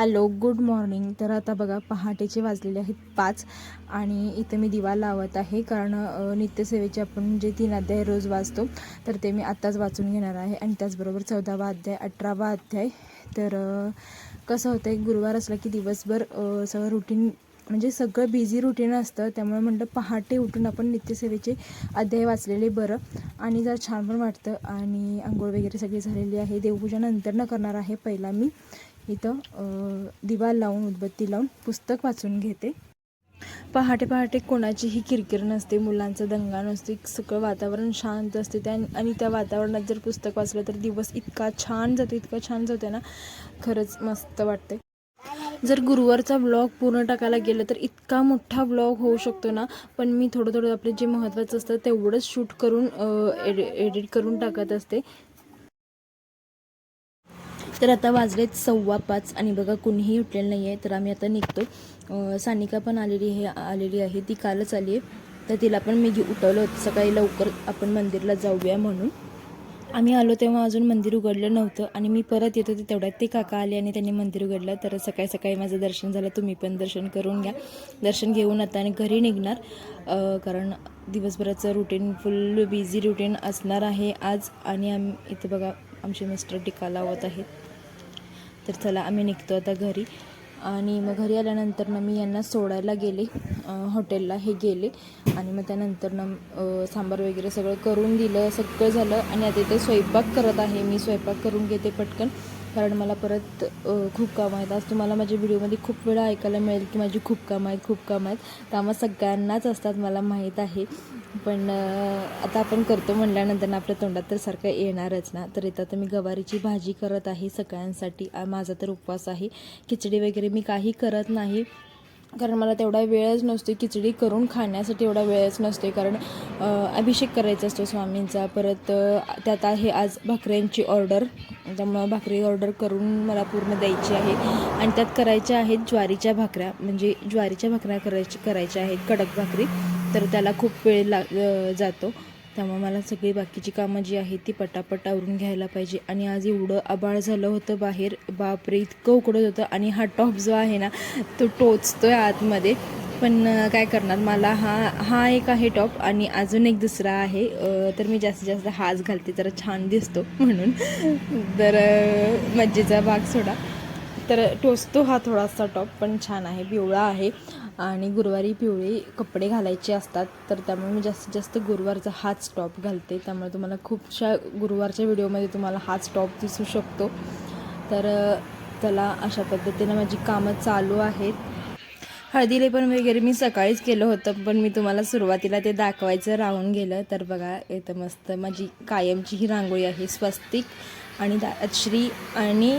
Hello good morning. तर आता बघा पहाटेचे वाजलेले आहेत पाच आणि इथं मी दिवा लावत आहे कारण नित्यसेवेचे आपण जे तीन अध्याय रोज वाचतो तर ते मी आत्ताच वाचून घेणार आहे. आणि त्याचबरोबर चौदावा अध्याय अठरावा अध्याय. तर कसं होतं आहे गुरुवार असला की दिवसभर सगळं रुटीन म्हणजे सगळं बिझी रुटीन असतं. त्यामुळे म्हटलं पहाटे उठून आपण नित्यसेवेचे अध्याय वाचलेले बरं. आणि जरा छान पण वाटतं. आणि आंघोळ वगैरे सगळी झालेली आहे. देवपूजा नंतर न करणार आहे पहिला मी. इथं दिवा लावून उदबत्ती लावून पुस्तक वाचून घेते. पहाटे पहाटे कोणाचीही किरकिर नसते मुलांचा दंगा नसते सगळं वातावरण शांत असते. त्या आणि त्या वातावरणात जर पुस्तक वाचलं तर दिवस इतका छान जातो इतका छान जातो ना. खरंच मस्त वाटते जर गुरुवारचा ब्लॉग पूर्ण टाकायला गेलं तर इतका मोठा ब्लॉग होऊ शकतो ना. पण मी थोडं थोडं आपले जे महत्त्वाचं असतं तेवढंच शूट करून एडि एडिट करून टाकत असते. तर आता वाजलेत सव्वा पाच आणि बघा कुणीही उठलेलं नाही आहे तर आम्ही आता निघतो सानिका पण आलेली हे आलेली आहे. ती कालच आली आहे. तर तिला पण मी घे उठवलं होतं. सकाळी लवकर आपण मंदिरला जाऊया म्हणून. आम्ही आलो तेव्हा अजून मंदिर उघडलं नव्हतं आणि मी परत येत होते तेवढ्यात. ते काका आले आणि त्यांनी मंदिर उघडलं. तर सकाळी सकाळी माझं दर्शन झालं. तुम्ही पण दर्शन करून घ्या. दर्शन घेऊन आता आणि घरी निघणार. कारण दिवसभराचं रुटीन फुल बिझी रुटीन असणार आहे आज. आणि आम इथं बघा आमचे मिस्टर टिका लावत आहेत तर चला आम्ही निघतो आता घरी. आणि मग घरी आल्यानंतर ना मी यांना सोडायला गेले हॉटेलला हे गेले. आणि मग त्यानंतर ना सांबार वगैरे सगळं करून दिलं सगळं झालं. आणि आता इथे स्वयंपाक करत आहे. मी स्वयंपाक करून घेते पटकन. कारण मला परत खूप कामं आहेत. आज तुम्हाला माझ्या व्हिडिओमध्ये खूप वेळा ऐकायला मिळेल की माझी खूप कामं आहेत खूप कामं आहेत. कामं सगळ्यांनाच असतात मला माहीत आहे. पण आता आपण करतो म्हणल्यानंतर ना आपल्या तोंडात तर सारखं येणारच ना. तर इथं आता मी गवारीची भाजी करत आहे सगळ्यांसाठी. माझा तर उपवास आहे. खिचडी वगैरे मी काही करत नाही. कारण मला तेवढा वेळच नसतो खिचडी करून खाण्यासाठी एवढा वेळच नसतो कारण अभिषेक करायचा असतो स्वामींचा. परत त्यात आहे आज भाकऱ्यांची ऑर्डर. त्यामुळं भाकरी ऑर्डर करून मला पूर्ण द्यायची आहे. आणि त्यात करायच्या आहेत ज्वारीच्या भाकऱ्या. म्हणजे ज्वारीच्या भाकऱ्या करायच्या करायच्या आहेत. कडक भाकरी. तर त्याला खूप वेळ ला जातो. त्यामुळे मला सगळी बाकीची कामं जी आहेत ती पटापट आवरून घ्यायला पाहिजे. आणि आज एवढं आबाळ झालं होतं बाहेर. बापरे इतकं उकडत होतं. आणि हा टॉप जो आहे ना तो टोचतो आहे आतमध्ये. पण काय करणार? मला हा हा एक आहे टॉप आणि अजून एक दुसरा आहे. तर मी जास्तीत जास्त हाच घालते. जरा छान दिसतो म्हणून. तर मज्जेचा भाग सोडा. तर टोचतो हा थोडासा टॉप पण छान आहे पिवळा आहे. आणि गुरुवारी पिवळे कपडे घालायचे असतात तर त्यामुळे मी जास्तीत जास्त गुरुवारचा हाच टॉप घालते. त्यामुळे तुम्हाला खूपशा गुरुवारच्या व्हिडिओमध्ये तुम्हाला हाच टॉप दिसू शकतो. तर त्याला अशा पद्धतीनं माझी कामं चालू आहेत. हळदीले पण वगैरे मी सकाळीच केलं होतं पण मी तुम्हाला सुरुवातीला ते दाखवायचं राहून गेलं. तर बघा इथं मस्त माझी कायमची ही रांगोळी आहे स्वस्तिक. आणि दाश्री आणि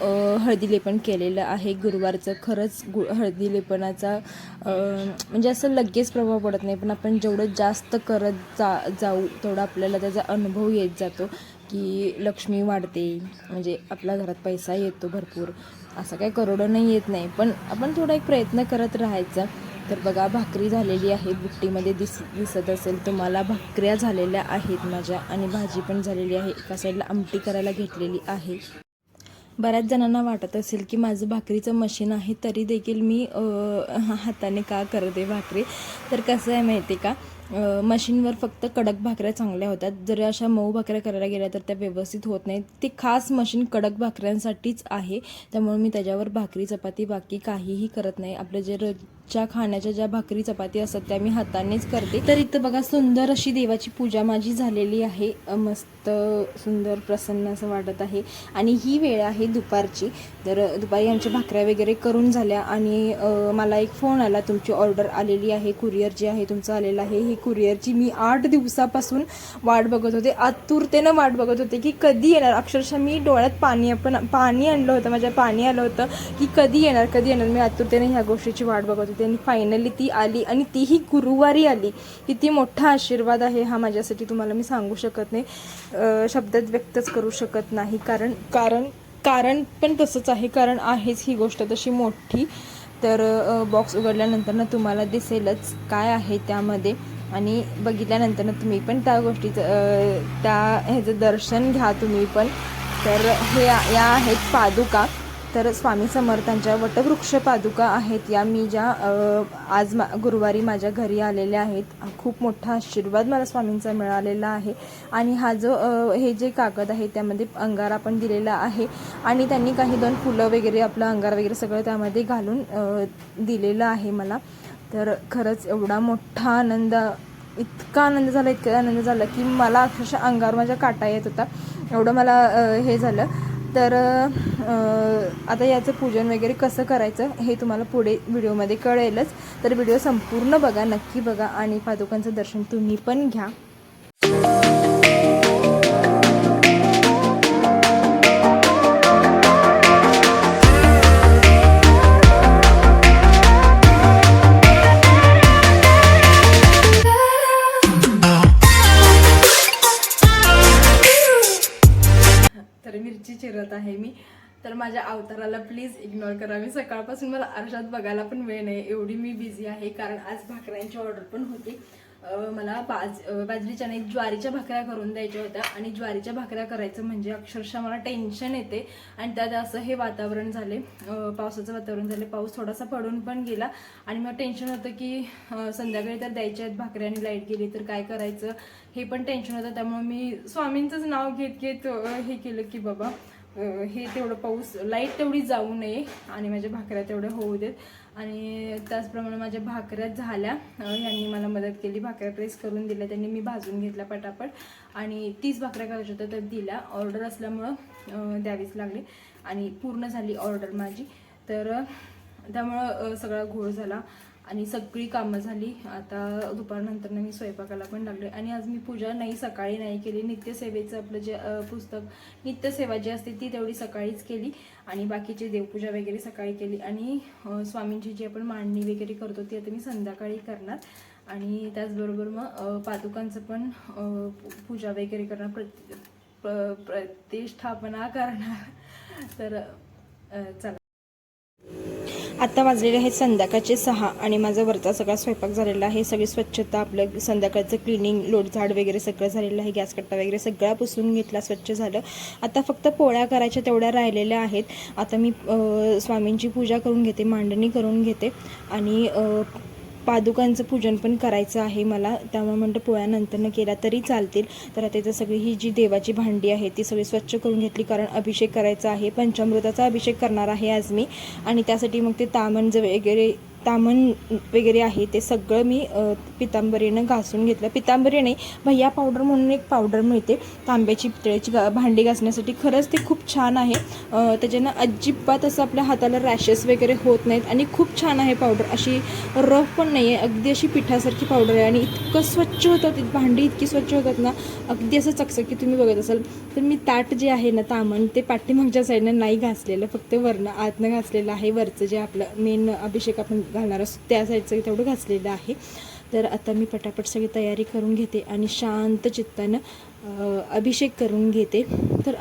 अ, हळदी लेपन केलेलं आहे गुरुवारचं. खरंच गु हळदी लेपनाचा म्हणजे असं लगेच प्रभाव पडत नाही पण आपण जेवढं जास्त करत जा जाऊ तेवढा आपल्याला त्याचा अनुभव येत जातो की लक्ष्मी वाढते म्हणजे आपल्या घरात पैसा येतो भरपूर. असं काही करोडं नाही येत नाही पण आपण थोडा एक प्रयत्न करत राहायचा. तर बघा भाकरी झालेली आहे बुट्टीमध्ये दिस दिसत असेल तुम्हाला. भाकऱ्या झालेल्या आहेत माझ्या आणि भाजी पण झालेली आहे. एका साईडला आमटी करायला घेतलेली आहे. बऱ्याच जणांना वाटत असेल की माझं भाकरीचं मशीन आहे तरी देखील मी हाताने का करते भाकरी? तर कसं आहे माहिती आहे का? मशीनवर फक्त कडक भाकऱ्या चांगल्या होतात. जर अशा मऊ भाकऱ्या करायला गेल्या तर त्या व्यवस्थित होत नाहीत. ते खास मशीन कडक भाकऱ्यांसाठीच आहे. त्यामुळे मी त्याच्यावर भाकरी चपाती बाकी काहीही करत नाही. आपलं जे रोजच्या खाण्याच्या ज्या भाकरी चपाती असतात त्या मी हातानेच करते. तर इथं बघा सुंदर अशी देवाची पूजा माझी झालेली आहे. मस्त सुंदर प्रसन्न असं वाटत आहे. आणि ही वेळ आहे दुपारची. तर दुपारी आमच्या भाकऱ्या वगैरे करून झाल्या आणि मला एक फोन आला. तुमची ऑर्डर आलेली आहे. कुरिअर जे आहे तुमचं आलेलं आहे हे कुरिअरची मी आठ दिवसापासून वाट बघत होते. आतुरतेनं वाट बघत होते की कधी येणार. अक्षरशः मी डोळ्यात पाणी आपण पाणी आणलं होतं माझ्या पाणी आलं होतं की कधी येणार कधी येणार. मी आतुरतेने ह्या गोष्टीची वाट बघत होते. आणि फायनली ती आली आणि तीही गुरुवारी आली किती मोठा आशीर्वाद आहे हा माझ्यासाठी. तुम्हाला मी सांगू शकत नाही. शब्दात व्यक्तच करू शकत नाही. कारण कारण कारण पण तसंच आहे. कारण आहेच ही गोष्ट. तशी मोठी. तर बॉक्स उघडल्यानंतर ना तुम्हाला दिसेलच काय आहे त्यामध्ये. आणि बघितल्यानंतर तुम्ही पण त्या गोष्टीचं त्या ह्याचं दर्शन घ्या तुम्ही पण. तर हे या आहेत पादुका. तर स्वामी समर्थांच्या वटवृक्ष पादुका आहेत या. मी ज्या आज मा गुरुवारी माझ्या घरी आलेल्या आहेत. खूप मोठा आशीर्वाद मला स्वामींचा मिळालेला आहे. आणि हा जो हे जे कागद आहे त्यामध्ये अंगारा पण दिलेला आहे. आणि त्यांनी काही दोन फुलं वगैरे आपलं अंगार वगैरे सगळं त्यामध्ये घालून दिलेलं आहे मला. तर खरंच एवढा मोठा आनंद इतका आनंद झाला इतका आनंद झाला की मला अक्षरशः अंगावर माझ्या काटा येत होता. एवढं मला हे झालं. तर आता याचं पूजन वगैरे कसं करायचं हे तुम्हाला पुढे व्हिडिओमध्ये कळेलच. तर व्हिडिओ संपूर्ण बघा नक्की बघा आणि पादुकांचं दर्शन तुम्ही पण घ्या. मिरची चिरत आहे मी. तर माझ्या अवताराला प्लीज इग्नोर करा. मी सकाळपासून मला आरशात बघायला पण वेळ नाही. एवढी मी बिझी आहे कारण आज भाकऱ्यांची ऑर्डर पण होती. मला बाज बाजरीच्या नाही ज्वारीच्या भाकऱ्या करून द्यायच्या होत्या. आणि ज्वारीच्या भाकऱ्या करायचं म्हणजे अक्षरशः मला टेन्शन येते. आणि त्यात असं हे वातावरण झाले पावसाचं वातावरण झाले. पाऊस थोडासा पडून पण गेला. आणि मग टेन्शन होतं की संध्याकाळी तर द्यायच्या आहेत भाकऱ्या आणि लाइट गेली तर काय करायचं? हे पण टेन्शन होतं. त्यामुळे मी स्वामींचंच नाव घेत घेत हे केलं की बाबा हे तेवढं पाऊस लाइट तेवढी जाऊ नये आणि माझ्या भाकऱ्या तेवढ्या होऊ देत. आणि त्याचप्रमाणे माझ्या भाकऱ्या झाल्या. ह्यांनी मला मदत केली. भाकऱ्या प्रेस करून दिल्या. त्यांनी मी भाजून घेतल्या पटापट. आणि तीस भाकऱ्या करायच्या होत्या तर दिल्या. ऑर्डर असल्यामुळं द्यावीच लागली. आणि पूर्ण झाली ऑर्डर माझी. तर त्यामुळं सगळा घोळ झाला. आणि सगळी कामं झाली. आता दुपारनंतर मी स्वयंपाकाला पण लागले. आणि आज मी पूजा नाही सकाळी नाही केली. नित्यसेवेचं आपलं जे पुस्तक नित्यसेवा जी असते ती तेवढी सकाळीच केली. आणि बाकीची देवपूजा वगैरे सकाळी केली. आणि स्वामींची जी आपण मांडणी वगैरे करतो ती आता मी संध्याकाळी करणार. आणि त्याचबरोबर मग पादुकांचं पण पूजा वगैरे करणार. प्रति प्र- प्रतिष्ठापना करणार. तर चला. आत्ता वाजलेले आहेत संध्याकाळचे सहा आणि माझा वरचा सगळा स्वयंपाक झालेला आहे. सगळी स्वच्छता आपलं संध्याकाळचं क्लिनिंग लोटझाड वगैरे सगळं झालेलं आहे. गॅस कट्टा वगैरे सगळा पुसून घेतला स्वच्छ झालं. आता फक्त पोळ्या करायच्या तेवढ्या राहिलेल्या आहेत. आता मी स्वामींची पूजा करून घेते मांडणी करून घेते. आणि पादुकांचं पूजन पण करायचं आहे मला. त्यामुळे म्हणतं पोळ्यानंतरनं केला तरी चालतील. तर आता इथं सगळी ही जी देवाची भांडी आहे ती सगळी स्वच्छ करून घेतली कारण अभिषेक करायचा आहे. पंचामृताचा अभिषेक करणार आहे आज मी. आणि त्यासाठी मग ते तामण वगैरे तामण वगैरे आहे ते सगळं मी पितांबरीनं घासून घेतलं. पितांबरी नाही भैया पावडर म्हणून एक पावडर मिळते. तांब्याची पितळेची गा- भांडी घासण्यासाठी. खरंच ते खूप छान आहे. त्याच्यानं अजिबात असं आपल्या हाताला रॅशेस वगैरे होत नाहीत आणि खूप छान आहे पावडर अशी रफ पण नाही आहे अगदी अशी पिठासारखी पावडर आहे आणि इतकं स्वच्छ होतं ती. भांडी इतकी स्वच्छ होतात ना अगदी असं चकचकी तुम्ही बघत असाल. तर मी ताट जे आहे ना तामण ते पाठीमागच्या साईडनं नाही घासलेलं. फक्त वरनं आतनं घासलेलं आहे. वरचं जे आपलं मेन अभिषेक आपण घालणार असतो त्या साईडचं तेवढं घासलेलं आहे. तर आता मी पटापट सगळी तयारी करून घेते आणि शांत चित्तानं अभिषेक करून घेते. तर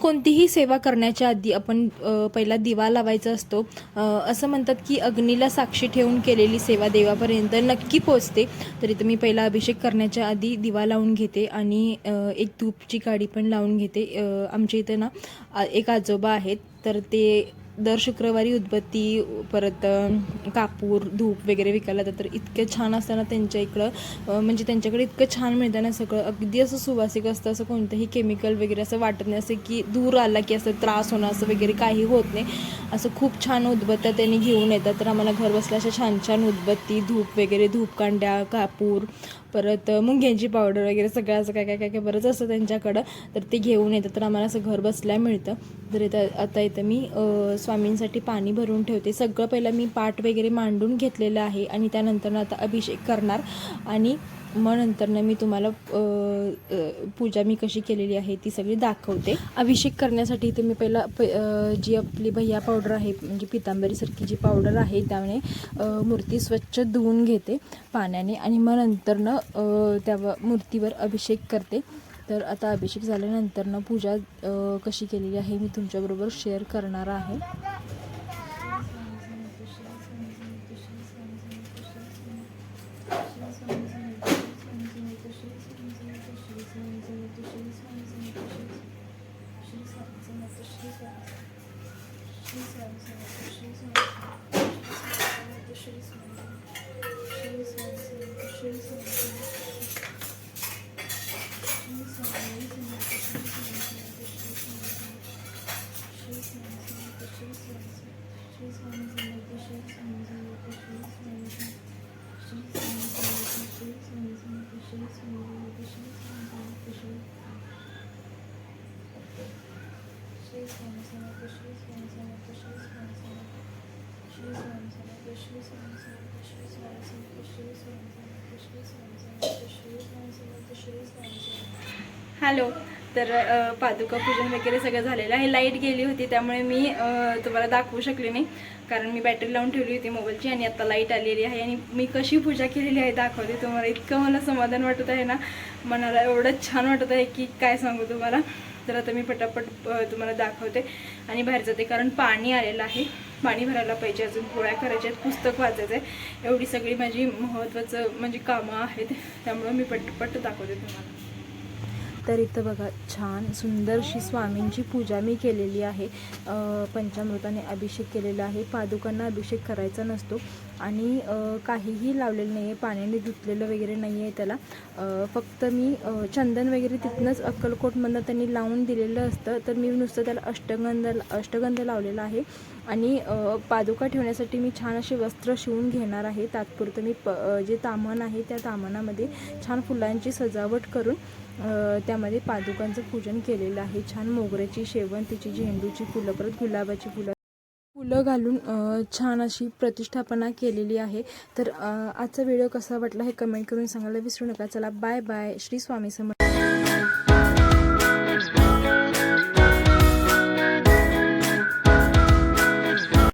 कोणतीही सेवा करण्याच्या आधी आपण पहिला दिवा लावायचा असतो. असं म्हणतात की अग्नीला साक्षी ठेवून केलेली सेवा देवापर्यंत नक्की पोचते तर इथं मी पहिला अभिषेक करण्याच्या आधी दिवा लावून घेते आणि एक धूपची काडी पण लावून घेते. आमच्या इथं ना एक आजोबा आहेत. तर ते दर शुक्रवारी उदबत्ती परत कापूर धूप वगैरे विकायला जातात. तर इतकं छान असताना त्यांच्या इकडं म्हणजे त्यांच्याकडे इतकं छान मिळतं ना सगळं. अगदी असं सुवासिक असतं असं कोणतंही केमिकल वगैरे असं वाटत नाही. असं की दूर आला की असं त्रास होणं असं वगैरे काही होत नाही. असं खूप छान उदबत्त्या त्यांनी घेऊन येतात. तर आम्हाला घर बसल्या अशा छान छान उदबत्ती धूप वगैरे धूपकांड्या कापूर परत मुंग्यांची पावडर वगैरे सगळं असं काय काय काय काय बरंच असतं त्यांच्याकडं. तर ते घेऊन येतात तर आम्हाला असं घर बसल्या मिळतं. तर इथं आता इथं मी स्वामींसाठी पाणी भरून ठेवते. सगळं पहिलं मी पाट वगैरे मांडून घेतलेलं आहे आणि त्यानंतर आता अभिषेक करणार. आणि मग नंतरनं मी तुम्हाला पूजा मी कशी केलेली आहे ती सगळी दाखवते. अभिषेक करण्यासाठी इथे मी पहिला प जी आपली भैया पावडर आहे म्हणजे पितांबरीसारखी जी पावडर आहे त्यामुळे मूर्ती स्वच्छ धुवून घेते पाण्याने आणि मग नंतरनं त्या व- मूर्तीवर अभिषेक करते. तर आता अभिषेक झाल्यानंतरनं पूजा कशी केलेली आहे मी तुमच्याबरोबर शेअर करणार आहे. Thank you. हॅलो तर पादुका पूजन वगैरे सगळं झालेलं आहे. लाइट गेली होती त्यामुळे मी तुम्हाला दाखवू शकले नाही. कारण मी बॅटरी लावून ठेवली होती मोबाईलची आणि आता लाइट आलेली आहे. आणि मी कशी पूजा केलेली आहे दाखवते तुम्हाला. इतकं मला समाधान वाटत आहे ना. मनाला एवढं छान वाटत आहे की काय सांगू तुम्हाला. तर आता मी पटापट तुम्हाला दाखवते. आणि बाहेर जाते कारण पाणी आलेलं आहे. पाणी भरायला पाहिजे अजून गोळ्या करायच्या आहेत पुस्तक वाचायचं आहे एवढी सगळी माझी महत्त्वाचं म्हणजे कामं आहेत त्यामुळं मी पटपट दाखवते तुम्हाला. तर इथं बघा छान सुंदरशी स्वामींची पूजा मी केलेली आहे. पंचामृताने अभिषेक केलेला आहे. पादुकांना अभिषेक करायचा नसतो. आणि काहीही लावलेलं नाही आहे पाण्याने धुतलेलं वगैरे नाही आहे त्याला फक्त मी चंदन वगैरे तिथनंच अक्कलकोटमधनं त्यांनी लावून दिलेलं असतं. तर मी नुसतं त्याला अष्टगंध अष्टगंध लावलेला आहे. आणि पादुका ठेवण्यासाठी मी छान असे वस्त्र शिवून घेणार आहे. तात्पुरतं मी प जे तामण आहे त्या तामणामध्ये छान फुलांची सजावट करून त्यामध्ये पादुकांचं पूजन केलेलं आहे. छान मोगऱ्याची शेवंतीची झेंडूची फुलं परत गुलाबाची फुलं फुलं घालून छान अशी प्रतिष्ठापना केलेली आहे. तर आजचा व्हिडिओ कसा वाटला हे कमेंट करून सांगायला विसरू नका. चला बाय बाय श्री स्वामी समर्थ.